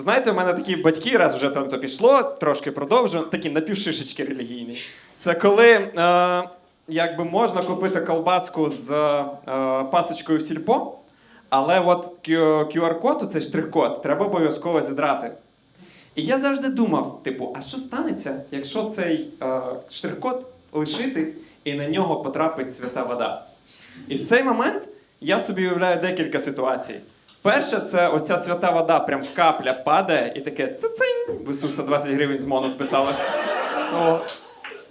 знаєте, у мене такі батьки, раз вже там то пішло, трошки продовжу, такі напівшишечки релігійні. Це коли е, якби можна купити колбаску з е, пасочкою в сільпо, але от QR-код, цей штрих-код, треба обов'язково зідрати. І я завжди думав: типу, а що станеться, якщо цей е, штрих-код лишити і на нього потрапить свята вода? І в цей момент я собі уявляю декілька ситуацій. Перше, це оця свята вода, прям капля падає і таке цицинь, в Ісуса 20 гривень з моно списалось. О.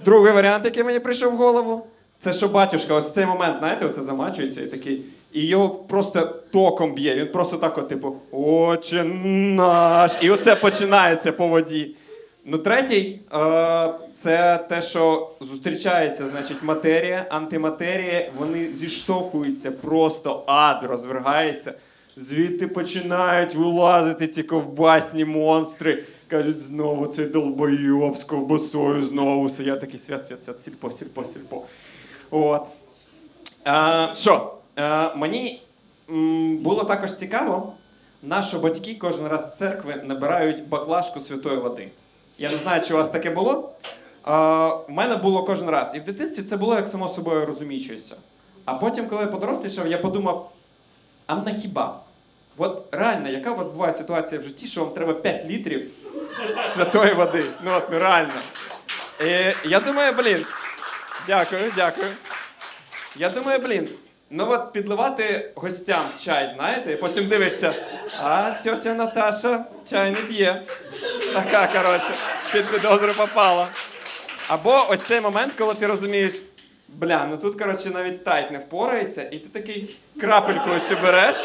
Другий варіант, який мені прийшов в голову, це що батюшка, ось цей момент, знаєте, оце замачується і такий. І його просто током б'є. Він просто так, от, типу, Отче наш. І оце починається по воді. Ну, третій е, це те, що зустрічається, значить, матерія, антиматерія, вони зіштовхуються, просто ад розвергається. Звідти починають вилазити ці ковбасні монстри. Кажуть, знову цей долбойоб з ковбасою знову. все. Я такий свят, свят, свят, сільпо, сільпо, сільпо. От. А, що? А, мені м, було також цікаво, наші батьки кожен раз з церкви набирають баклажку святої води. Я не знаю, чи у вас таке було. А, у мене було кожен раз. І в дитинстві це було як само собою розуміючося. А потім, коли я подорослішав, я подумав: а на хіба? От реально, яка у вас буває ситуація в житті, що вам треба 5 літрів святої води? Ну от, ну реально. І я думаю, блін. Дякую, дякую. Я думаю, блін, ну от підливати гостям в чай, знаєте, і потім дивишся, а тьотя Наташа чай не п'є. Така, коротше, під підозру попала. Або ось цей момент, коли ти розумієш, бля, ну тут, коротше, навіть тайт не впорається, і ти такий крапельку цю береш,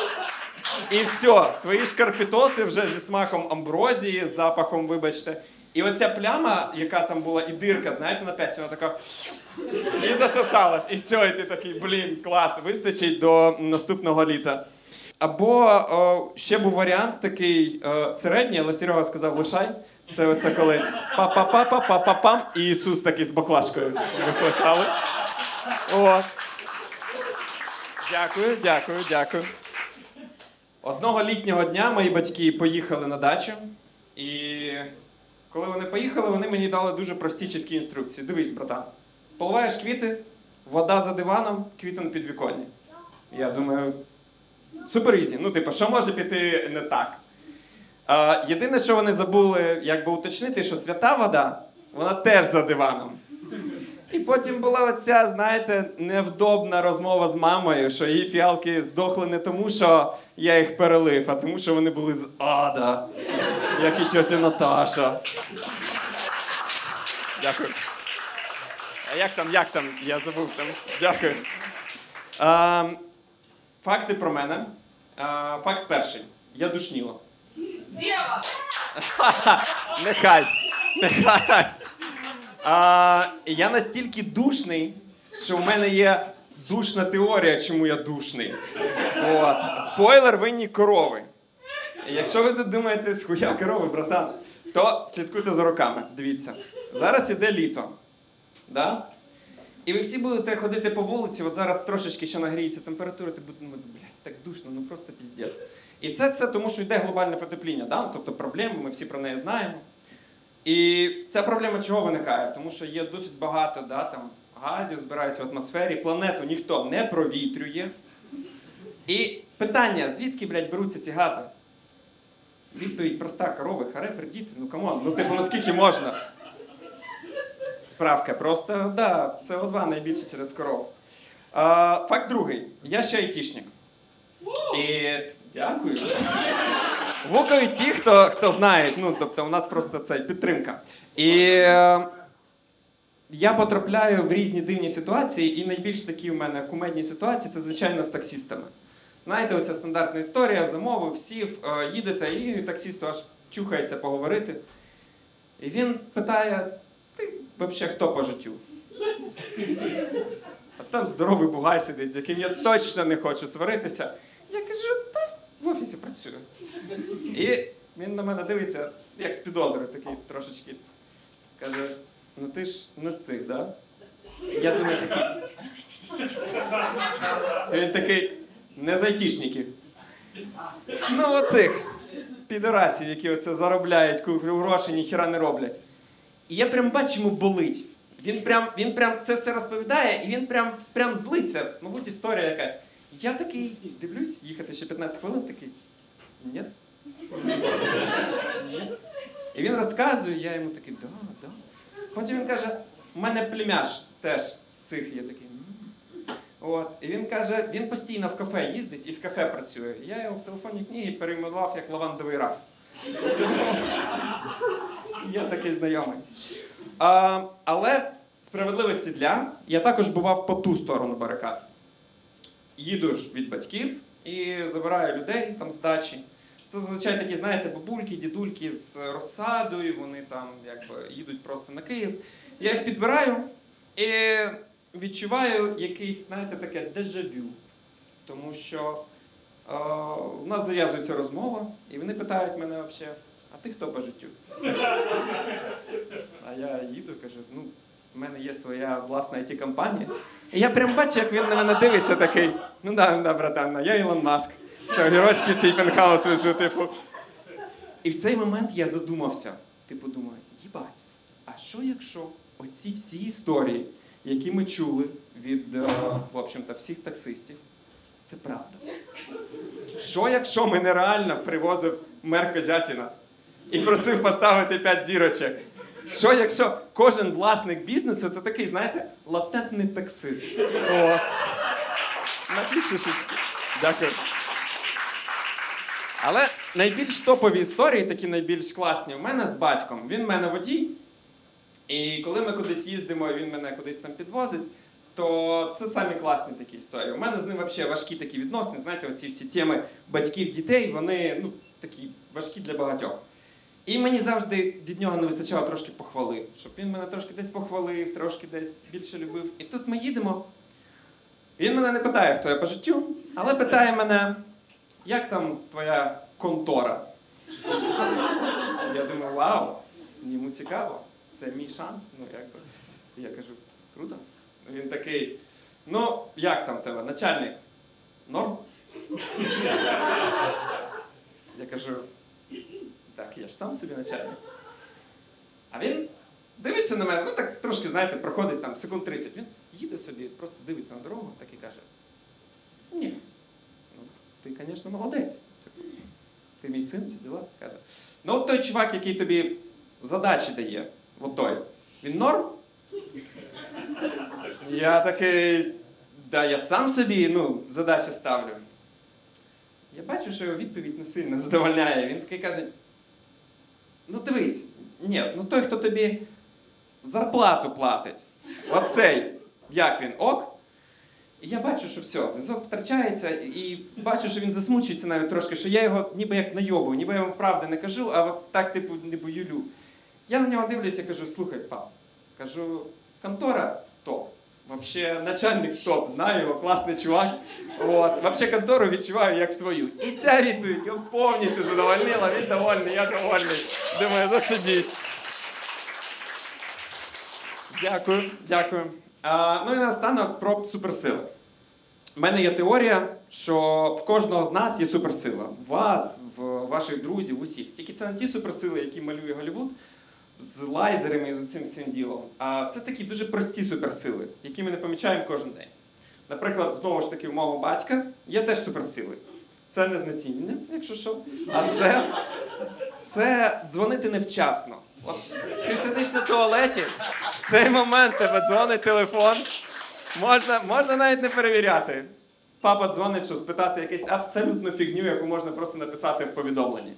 і все, твої шкарпітоси вже зі смаком амброзії, з запахом, вибачте. І оця пляма, яка там була, і дирка, знаєте, на п'ятці, вона така і засосалась. І все, і ти такий, блін, клас, вистачить до наступного літа. Або о, ще був варіант такий е, середній, але Серега сказав лишай. Це оце коли па-па-па-па-па-пам, і Ісус такий з баклажкою викликали. От. Дякую, дякую, дякую. Одного літнього дня мої батьки поїхали на дачу, і коли вони поїхали, вони мені дали дуже прості чіткі інструкції. Дивись, братан, поливаєш квіти, вода за диваном, квіти на підвіконні. Я думаю, супер ізі. Ну, типу, що може піти не так? Єдине, що вони забули якби уточнити, що свята вода, вона теж за диваном. І потім була оця, знаєте, невдобна розмова з мамою, що її фіалки здохли не тому, що я їх перелив, а тому, що вони були з ада, як і тьотя Наташа. Дякую. А як там, як там? Я забув там. Дякую. А, факти про мене. А, факт перший. Я душніла. Дева! Нехай. Нехай. А, я настільки душний, що в мене є душна теорія, чому я душний. От. Спойлер, винні корови. Якщо ви тут думаєте, схуя корови, братан, то слідкуйте за руками. Дивіться. Зараз іде літо. Да? І ви всі будете ходити по вулиці, от зараз трошечки ще нагріється температура, ти будете думати, блядь, так душно, ну просто піздець. І це все тому, що йде глобальне потепління, да? тобто проблема, ми всі про неї знаємо. І ця проблема чого виникає? Тому що є досить багато да, там, газів, збирається в атмосфері, планету ніхто не провітрює. І питання, звідки, блядь, беруться ці гази? Відповідь проста, корови, харе, придіти, ну камон, ну типу, ну скільки можна? Справка, просто, да, СО2 найбільше через коров. А, факт другий. Я ще айтішник. І дякую. Гукають ті, хто, хто знає. Ну, тобто, у нас просто це підтримка. І е, я потрапляю в різні дивні ситуації, і найбільш такі у мене кумедні ситуації це, звичайно, з таксістами. Знаєте, оця стандартна історія, замовив, сів, е, їдете, і таксісту аж чухається поговорити. І він питає: ти взагалі хто по життю? А там здоровий бугай сидить, з яким я точно не хочу сваритися. Я кажу, та в офісі працюю. І він на мене дивиться, як з підозрою, такий трошечки. Каже: ну ти ж не з цих, да? Я думаю, такий. Він такий, не з айтішників. Ну, оцих. підорасів, які оце заробляють, гроші, ніхіра не роблять. І я прям бачу, йому болить. Він прям, він прям це все розповідає, і він прям, прям злиться. Мабуть, історія якась. Я такий дивлюсь, їхати ще 15 хвилин, такий. Ні. І він розказує, я йому такий, да, да. Потім він каже: у мене племяш теж з цих є такий. От. І він каже, він постійно в кафе їздить і з кафе працює. Я його в телефонній книгі перейменував як лавандовий раф. Є такий знайомий. А, але справедливості для, я також бував по ту сторону барикад. Їду ж від батьків і забираю людей там з дачі. Це зазвичай такі, знаєте, бабульки, дідульки з розсадою, вони там якби їдуть просто на Київ. Я їх підбираю і відчуваю якийсь, знаєте, таке дежавю. Тому що е, у нас зав'язується розмова, і вони питають мене взагалі, а ти хто по життю? А я їду, кажу, ну, в мене є своя власна it компанія І я прям бачу, як він на мене дивиться такий. Ну да, да, братан, я Ілон Маск. Це огірочки свій пентхаус везу, типу. І в цей момент я задумався. Типу, думаю, їбать, а що якщо оці всі історії, які ми чули від, е, в общем-то, всіх таксистів, це правда? Що якщо мене реально привозив мер Козятіна і просив поставити 5 зірочок? Що якщо кожен власник бізнесу це такий, знаєте, латентний таксист? От. Напишешечки. Дякую. Але найбільш топові історії, такі найбільш класні, у мене з батьком. Він в мене водій. І коли ми кудись їздимо, і він мене кудись там підвозить, то це самі класні такі історії. У мене з ним взагалі важкі такі відносини. Знаєте, оці всі теми батьків, дітей, вони ну, такі важкі для багатьох. І мені завжди від нього не вистачало трошки похвали, щоб він мене трошки десь похвалив, трошки десь більше любив. І тут ми їдемо. Він мене не питає, хто я по життю, але питає мене, як там твоя контора? Я думаю, вау, йому цікаво, це мій шанс. Ну, якби. Я кажу, круто. Він такий, ну, як там тебе, начальник? Норм? Я кажу, так, я ж сам собі начальник. А він дивиться на мене, ну так трошки, знаєте, проходить там секунд 30. Він їде собі, просто дивиться на дорогу, так і каже: Ні, ти, звісно, молодець. Ти мій син, ці діла. Каже. Ну, от той чувак, який тобі задачі дає, от той, він норм? Я такий, да, я сам собі ну, задачі ставлю. Я бачу, що його відповідь не сильно задовольняє. Він такий каже: ну дивись, ні, ну той, хто тобі зарплату платить, оцей, як він, ок? І я бачу, що все, зв'язок втрачається, і бачу, що він засмучується навіть трошки, що я його ніби як найобую, ніби я йому правди не кажу, а от так, типу, ніби юлю. Я на нього дивлюся і кажу, слухай, пап, кажу, контора топ. Вообще начальник топ, знаю його, класний чувак. От. Вообще контору відчуваю як свою. І ця відповідь його повністю задовольнила, він довольний, я довольний. Думаю, зашибісь. Дякую, дякую. А, ну і наостанок про суперсили. У мене є теорія, що в кожного з нас є суперсила. В вас, в ваших друзів, усіх. Тільки це не ті суперсили, які малює Голлівуд з лайзерами і з цим всім ділом. А це такі дуже прості суперсили, які ми не помічаємо кожен день. Наприклад, знову ж таки, у мого батька є теж суперсили. Це не знецінення, якщо що. А це, це дзвонити невчасно. От ти сидиш на туалеті, в цей момент тебе дзвонить телефон. Можна, можна навіть не перевіряти. Папа дзвонить, щоб спитати якусь абсолютну фігню, яку можна просто написати в повідомленні.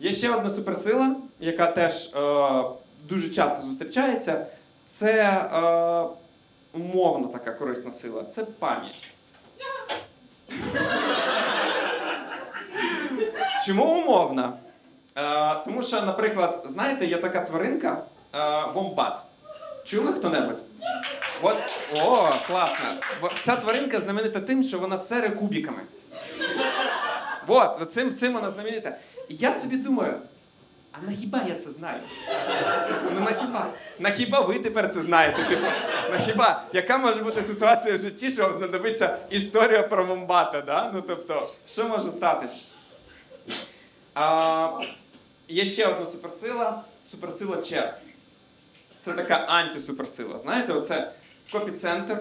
Є ще одна суперсила, яка теж е, дуже часто зустрічається. Це е, умовна така корисна сила. Це пам'ять. Чому умовна? Е, тому що, наприклад, знаєте, є така тваринка е, вомбат. Чули хто-небудь? От, о, класно. Ця тваринка знаменита тим, що вона сере кубіками. От, цим, цим вона знаменита. І я собі думаю, а на хіба я це знаю? Типу, ну на хіба? На хіба ви тепер це знаєте? Типу, на хіба? Яка може бути ситуація в житті, що вам знадобиться історія про Момбата, да? Ну тобто, що може статись? Є ще одна суперсила суперсила черг. Це така антисуперсила. Знаєте, оце копіцентр,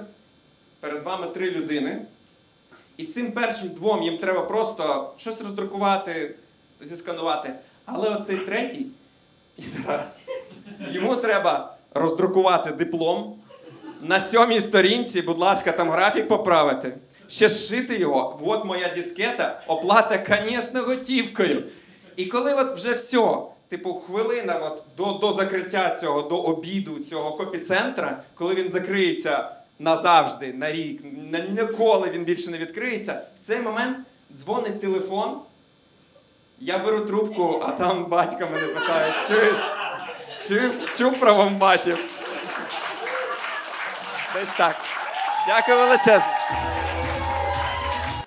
перед вами три людини. І цим першим двом їм треба просто щось роздрукувати, зісканувати. Але оцей третій, підраз, йому треба роздрукувати диплом. На сьомій сторінці, будь ласка, там графік поправити. Ще зшити його. От моя дискета, оплата, звісно, готівкою. І коли от вже все, типу, хвилина от до, до закриття цього, до обіду цього копіцентра, коли він закриється назавжди, на рік, ніколи він більше не відкриється, в цей момент дзвонить телефон. Я беру трубку, а там батько мене питає: чуєш? Чув, чув про вомбатів? Десь так. Дякую величезно.